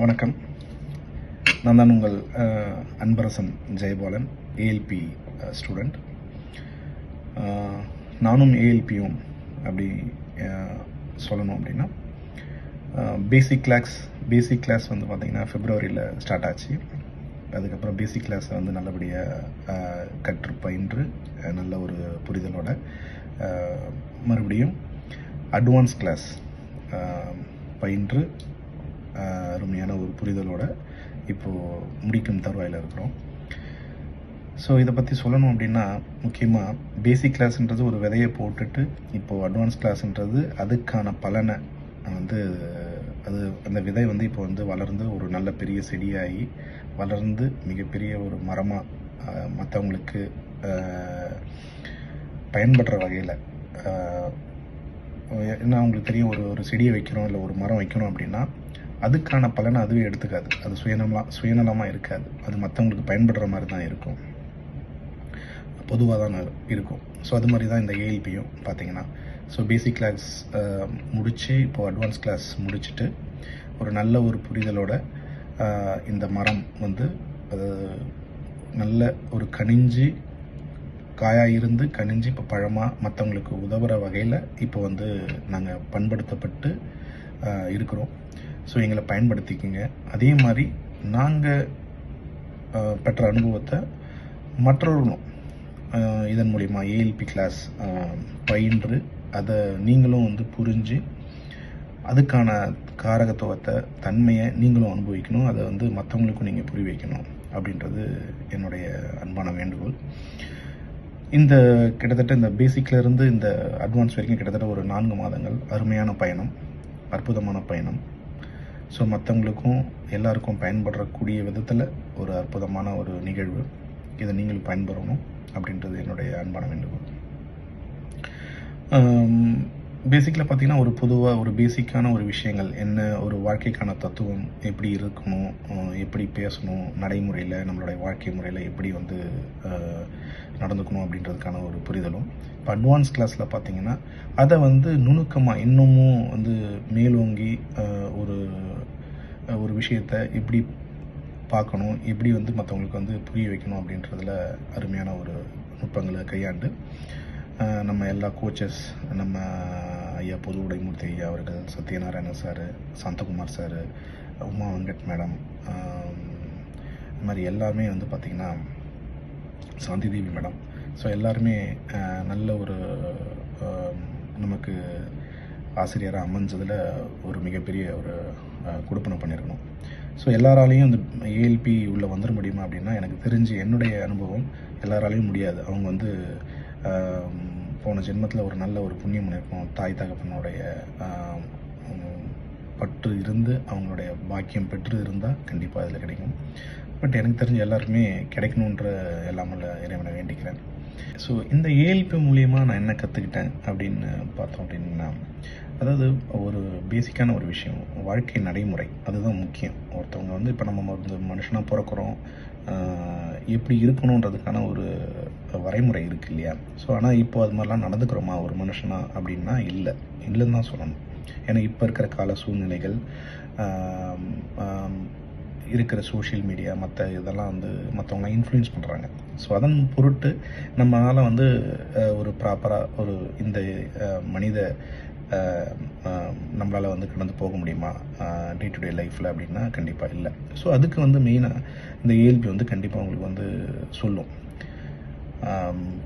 வணக்கம். நான் தான் உங்கள் அன்பரசன் ஜெயபாலன் ஏஎல்பி ஸ்டூடெண்ட் நானும் ஏஎல்பியும் அப்படி சொல்லணும் அப்படின்னா பேசிக் கிளாஸ் பேசிக் கிளாஸ் வந்து பார்த்திங்கன்னா ஃபிப்ரவரியில் ஸ்டார்ட் ஆச்சு. அதுக்கப்புறம் பேசிக் கிளாஸை வந்து நல்லபடியாக கற்று பயின்று நல்ல ஒரு புரிதலோட மறுபடியும் அட்வான்ஸ் கிளாஸ் பயின்று அருமையான ஒரு புரிதலோட இப்போது முடிக்கும் தருவாயில் இருக்கிறோம். ஸோ இதை பற்றி சொல்லணும் அப்படின்னா முக்கியமாக பேசிக் கிளாஸ்ன்றது ஒரு விதையை போட்டுட்டு இப்போது அட்வான்ஸ் கிளாஸ்ன்றது அதுக்கான பலனை வந்து அது அந்த விதை வந்து இப்போ வந்து வளர்ந்து ஒரு நல்ல பெரிய செடியாகி வளர்ந்து மிகப்பெரிய ஒரு மரமாக மற்றவங்களுக்கு பயன்படுற வகையில் என்ன அவங்களுக்கு தெரியும் ஒரு ஒரு செடியை வைக்கிறோம் இல்லை ஒரு மரம் வைக்கணும் அப்படின்னா அதுக்கான பலனை அதுவே எடுத்துக்காது. அது சுயநலமாக சுயநலமாக இருக்காது. அது மற்றவங்களுக்கு பயன்படுற மாதிரி தான் இருக்கும். பொதுவாக தான் இருக்கும். ஸோ அது மாதிரி தான் இந்த ஏஎல்பியும் பார்த்தீங்கன்னா ஸோ பேசிக் கிளாஸ் முடித்து இப்போ அட்வான்ஸ் கிளாஸ் முடிச்சுட்டு ஒரு நல்ல ஒரு புரிதலோட இந்த மரம் வந்து அது நல்ல ஒரு கனிஞ்சு காயாக இருந்து கனிஞ்சு இப்போ பழமாக மற்றவங்களுக்கு உதவுற வகையில் இப்போ வந்து நாங்கள் பண்படுத்தப்பட்டு இருக்கிறோம். ஸோ எங்களை பயன்படுத்திக்கங்க. அதே மாதிரி நாங்கள் பெற்ற அனுபவத்தை மற்றவர்களும் இதன் மூலிமா ஏஎல்பி கிளாஸ் பயின்று அதை நீங்களும் வந்து புரிஞ்சு அதுக்கான காரகத்துவத்தை தன்மையை நீங்களும் அனுபவிக்கணும். அதை வந்து மற்றவங்களுக்கும் நீங்கள் புரி வைக்கணும். அப்படின்றது என்னுடைய அன்பான வேண்டுகோள். இந்த கிட்டத்தட்ட இந்த பேசிக்லேருந்து இந்த அட்வான்ஸ் வரைக்கும் கிட்டத்தட்ட ஒரு நான்கு மாதங்கள். அருமையான பயணம். அற்புதமான பயணம். ஸோ மற்றவங்களுக்கும் எல்லாருக்கும் பயன்படுறக்கூடிய விதத்தில் ஒரு அற்புதமான ஒரு நிகழ்வு. இதை நீங்களும் பயன்பெறணும் அப்படின்றது என்னுடைய அன்பான வேண்டுகோள். பேசிக்கில் பார்த்தீங்கன்னா ஒரு பொதுவாக ஒரு பேசிக்கான ஒரு விஷயங்கள். என்ன ஒரு வாழ்க்கைக்கான தத்துவம் எப்படி இருக்கணும் எப்படி பேசணும் நடைமுறையில் நம்மளுடைய வாழ்க்கை முறையில் எப்படி வந்து நடந்துக்கணும் அப்படின்றதுக்கான ஒரு புரிதலும். இப்போ அட்வான்ஸ் கிளாஸில் பார்த்தீங்கன்னா அதை வந்து நுணுக்கமாக இன்னமும் வந்து மேலோங்கி ஒரு ஒரு விஷயத்தை எப்படி பார்க்கணும் எப்படி வந்து மற்றவங்களுக்கு வந்து புரிய வைக்கணும் அப்படின்றதில் அருமையான ஒரு நுட்பங்களை கையாண்டு நம்ம எல்லா கோச்சஸ் நம்ம ஐயா பொது உடைமூர்த்தி ஐயா அவர்கள் Satyanarayana sir Santhakumar sir Uma Venkat madam இந்த இது மாதிரி எல்லாமே வந்து பார்த்திங்கன்னா சாந்தி தேவி மேடம் ஸோ எல்லாருமே நல்ல ஒரு நமக்கு ஆசிரியராக அமைஞ்சதில் ஒரு மிகப்பெரிய ஒரு கொடுப்பனை பண்ணியிருக்கணும் ஸோ எல்லாராலையும் அந்த ஏஎல்பி உள்ளே வந்துட முடியுமா அப்படின்னா எனக்கு தெரிஞ்சு என்னுடைய அனுபவம் எல்லாராலையும் முடியாது. அவங்க வந்து போன ஜென்மத்தில் ஒரு நல்ல ஒரு புண்ணியம் இருக்கும் தாய் தகப்பனுடைய பற்று இருந்து அவங்களுடைய பாக்கியம் பெற்று இருந்தால் கண்டிப்பாக அதில் கிடைக்கும். பட் எனக்கு தெரிஞ்ச எல்லாருமே கிடைக்கணுன்ற எல்லாமல்ல இறைவனை வேண்டிக்கிறேன். ஸோ இந்த ஏஎல்பி மூலியமாக நான் என்ன கற்றுக்கிட்டேன் அப்படின்னு பார்த்தோம் அப்படின்னா அதாவது ஒரு பேசிக்கான ஒரு விஷயம். வாழ்க்கை நடைமுறை. அதுதான் முக்கியம். ஒருத்தவங்க வந்து இப்போ நம்ம மனுஷனாக பிறக்கிறோம். எப்படி இருக்கணுன்றதுக்கான ஒரு வரைமுறை இருக்குது இல்லையா? ஸோ ஆனால் இப்போ அது மாதிரிலாம் நடந்துக்கிறோமா? ஒரு மனுஷனா அப்படின்னா இல்லை. இல்லைன்னு தான் சொல்லணும். ஏன்னா இப்போ இருக்கிற கால சூழ்நிலைகள் இருக்கிற சோஷியல் மீடியா மற்ற இதெல்லாம் வந்து மற்றவங்களாம் இன்ஃப்ளூயன்ஸ் பண்ணுறாங்க ஸோ அதன் பொருட்டு நம்மளால் வந்து ஒரு ப்ராப்பராக ஒரு இந்த மனித நம்மளால் வந்து கடந்து போக முடியுமா? டே டு டே லைஃப்பில் அப்படின்னா கண்டிப்பாக இல்லை. ஸோ அதுக்கு வந்து மெயினாக இந்த ஏஎல்பி வந்து கண்டிப்பாக உங்களுக்கு வந்து சொல்லும்.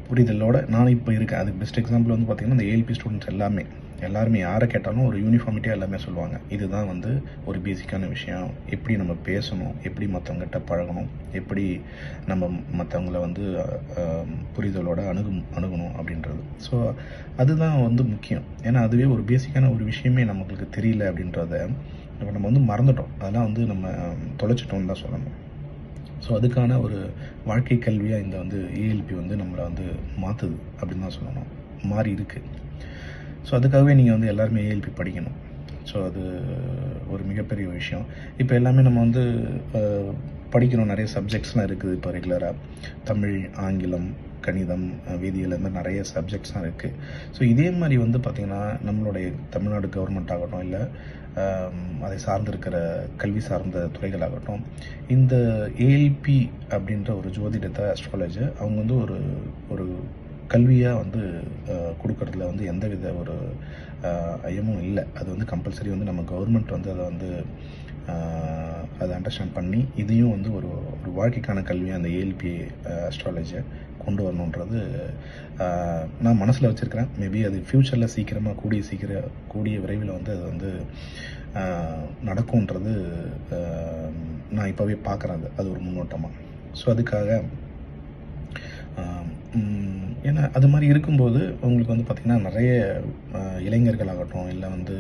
புரிதலோட நான் இப்போ இருக்கேன். அதுக்கு பெஸ்ட் எக்ஸாம்பிள் வந்து பார்த்திங்கன்னா இந்த ஏஎல்பி ஸ்டூடெண்ட்ஸ் எல்லாமே. எல்லாருமே யாரை கேட்டாலும் ஒரு யூனிஃபார்மிட்டியாக எல்லாமே சொல்லுவாங்க. இதுதான் வந்து ஒரு பேசிக்கான விஷயம். எப்படி நம்ம பேசணும்? எப்படி மற்றவங்ககிட்ட பழகணும்? எப்படி நம்ம மற்றவங்கள வந்து புரிதலோட அணுகு அணுகணும் அப்படின்றது. ஸோ அதுதான் வந்து முக்கியம். ஏன்னா அதுவே ஒரு பேசிக்கான ஒரு விஷயமே நம்மளுக்கு தெரியல அப்படின்றத இப்போ நம்ம வந்து மறந்துட்டோம். அதெல்லாம் வந்து நம்ம தொலைச்சிட்டோம்னு தான் சொல்லணும். ஸோ அதுக்கான ஒரு வாழ்க்கை கல்வியாக இந்த வந்து ஏஎல்பி வந்து நம்மளை வந்து மாற்றுது அப்படின்னு தான் சொல்லணும். மாறி இருக்குது ஸோ அதுக்காகவே நீங்கள் வந்து எல்லாருமே ஏஎல்பி படிக்கணும். ஸோ அது ஒரு மிகப்பெரிய விஷயம். இப்போ எல்லாமே நம்ம வந்து படிக்கணும். நிறைய சப்ஜெக்ட்ஸ்லாம் இருக்குது இப்போ ரெகுலராக தமிழ் ஆங்கிலம் கணிதம் வேதியியல் இந்த மாதிரி நிறைய சப்ஜெக்ட்ஸ்லாம் இருக்குது ஸோ இதே மாதிரி வந்து பார்த்திங்கன்னா நம்மளுடைய தமிழ்நாடு கவர்மெண்ட் ஆகட்டும் இல்லை அதை சார்ந்திருக்கிற கல்வி சார்ந்த துறைகளாகட்டும் இந்த ஏஎல்பி அப்படின்ற ஒரு ஜோதிடத்தை அஸ்ட்ராலஜி அவங்க வந்து ஒரு ஒரு கல்வியாக வந்து கொடுக்கறதுல வந்து எந்தவித ஒரு ஐயமும் இல்லை. அது வந்து கம்பல்சரி வந்து நம்ம கவர்மெண்ட் வந்து அதை வந்து அதை அண்டர்ஸ்டாண்ட் பண்ணி இதையும் வந்து ஒரு ஒரு வாழ்க்கைக்கான கல்வியாக அந்த ஏஎல்பி அஸ்ட்ராலஜியை கொண்டு வரணுன்றது நான் மனசில் வச்சுருக்கிறேன். மேபி அது ஃப்யூச்சரில் சீக்கிரமாக கூடிய சீக்கிரம் கூடிய விரைவில் வந்து அது வந்து நடக்கும்ன்றது நான் இப்போவே பார்க்குறேன் அது. அது ஒரு முன்னோட்டமாக ஸோ அதுக்காக ஏன்னா அது மாதிரி இருக்கும்போது உங்களுக்கு வந்து பார்த்திங்கன்னா நிறைய இளைஞர்களாகட்டும் இல்லை வந்து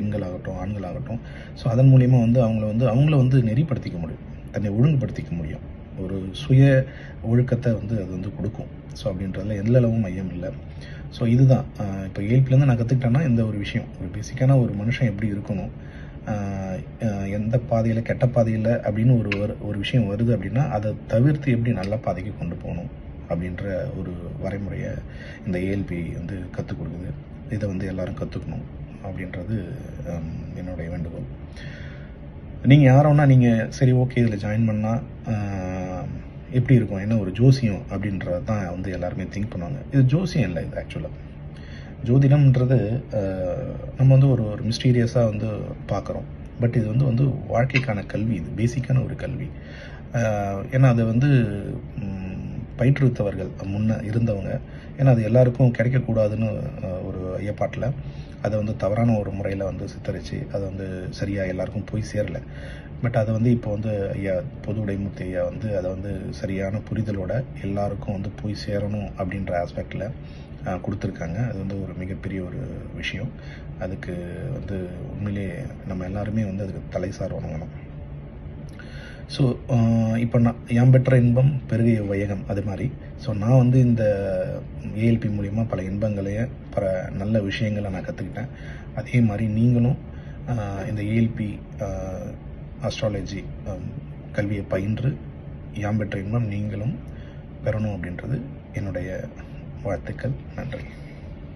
பெண்களாகட்டும் ஆண்களாகட்டும். ஸோ அதன் மூலிமா வந்து அவங்கள வந்து அவங்கள வந்து நெறிப்படுத்திக்க முடியும். தன்னை ஒழுங்குபடுத்திக்க முடியும். ஒரு சுய ஒழுக்கத்தை வந்து அது வந்து கொடுக்கும். ஸோ அப்படின்றதுல எந்த அளவும் மையம் இல்லை. ஸோ இதுதான். இப்போ ஏழ்பிலேருந்து நான் கற்றுக்கிட்டேன்னா இந்த ஒரு விஷயம். ஒரு பேசிக்கான ஒரு மனுஷன் எப்படி இருக்கணும்? எந்த பாதையில் கெட்ட பாதையில் அப்படின்னு ஒரு வரு- ஒரு விஷயம் வருது அப்படின்னா அதை தவிர்த்து எப்படி நல்ல பாதைக்கு கொண்டு போகணும்? அப்படின்ற ஒரு வரைமுறையை இந்த ஏஎல்பி வந்து கற்றுக் கொடுக்குது. இதை வந்து எல்லோரும் கற்றுக்கணும் அப்படின்றது என்னுடைய வேண்டுகோள். நீங்கள் யாரோன்னா நீங்கள் சரி ஓகே இதில் ஜாயின் பண்ணால் எப்படி இருக்கும் என்ன ஒரு ஜோசியம் அப்படின்றது தான் வந்து எல்லாருமே திங்க் பண்ணுவாங்க. இது ஜோசியம் இல்லை இது ஆக்சுவலாக ஜோதிடம்ன்றது நம்ம வந்து ஒரு ஒரு மிஸ்டீரியஸாக வந்து பார்க்குறோம். பட் இது வந்து வந்து வாழ்க்கைக்கான கல்வி இது பேசிக்கான ஒரு கல்வி. ஏன்னா அதை வந்து பயிற்றுவித்தவர்கள் முன்ன இருந்தவங்க. ஏன்னா அது எல்லாருக்கும் கிடைக்கக்கூடாதுன்னு ஒரு ஐயப்பாட்டில். அதை வந்து தவறான ஒரு முறையில் வந்து சித்தரித்து அதை வந்து சரியாக எல்லாருக்கும் போய் சேரல. பட் அதை வந்து இப்போ வந்து ஐயா பொது உடைமுத்து ஐயா வந்து அதை வந்து சரியான புரிதலோட எல்லாருக்கும் வந்து போய் சேரணும் அப்படின்ற ஆஸ்பெக்டில் கொடுத்துருக்காங்க. அது வந்து ஒரு மிகப்பெரிய ஒரு விஷயம். அதுக்கு வந்து உண்மையிலே நம்ம எல்லாருமே வந்து அதுக்கு தலைசார் வணங்கணும் ஸோ இப்போ நான் ஏன் பெற்ற இன்பம் பெருகிய வையகம் அது மாதிரி. ஸோ நான் வந்து இந்த ஏஎல்பி மூலிமா பல இன்பங்களையும் பல நல்ல விஷயங்களை நான் கற்றுக்கிட்டேன் அதே மாதிரி நீங்களும் இந்த ஏஎல்பி அஸ்ட்ராலஜி கல்வியை பயின்று யாம் பெற்ற இன்பம் நீங்களும் பெறணும் அப்படின்றது என்னுடைய வாழ்த்துக்கள். நன்றி.